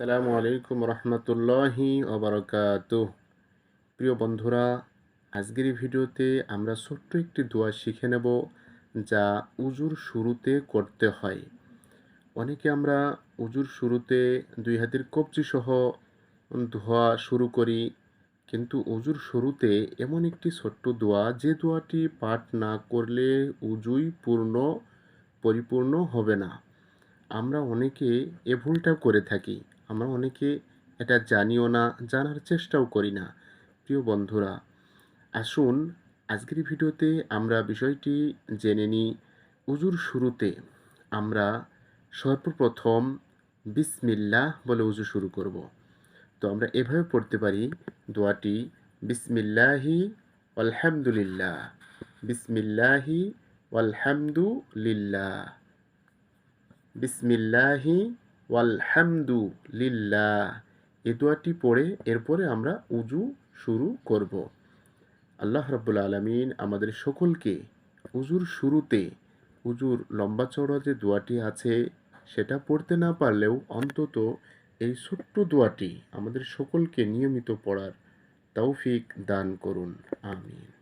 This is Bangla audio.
আসসালামু আলাইকুম রহমতুল্লাহি অবরকাত প্রিয় বন্ধুরা, আজকের ভিডিওতে আমরা ছোট্ট একটি দোয়া শিখে নেব যা উজুর শুরুতে করতে হয়। অনেকে আমরা উজুর শুরুতে দুই হাতের কবজি সহ ধোয়া শুরু করি, কিন্তু উজুর শুরুতে এমন একটি ছোট্ট দোয়া, যে দোয়াটি পাঠ না করলে উজুই পূর্ণ, পরিপূর্ণ হবে না। আমরা অনেকে এ ভুলটা করে থাকি। আমরা অনেকে এটা জানিও না, জানার চেষ্টাও করি না। প্রিয় বন্ধুরা, আসুন আজকের ভিডিওতে আমরা বিষয়টি জেনে নিই। উজুর শুরুতে আমরা সর্বপ্রথম বিসমিল্লাহ বলে উজু শুরু করব। তো আমরা এভাবে পড়তে পারি দোয়াটি, বিসমিল্লাহি আলহামদুলিল্লাহ বিসমিল্লাহি আলহামদুলিল্লাহ বিসমিল্লাহি ওয়ালহামদু লিল্লাহ। এ দোয়াটি পড়ে এরপরে আমরা উজু শুরু করব। আল্লাহ রাব্বুল আলমিন আমাদের সকলকে উজুর শুরুতে, উজুর লম্বা চড়া যে দোয়াটি আছে, সেটা পড়তে না পারলেও অন্তত এই ছোট্ট দোয়াটি আমাদের সকলকে নিয়মিত পড়ার তৌফিক দান করুন। আমিন।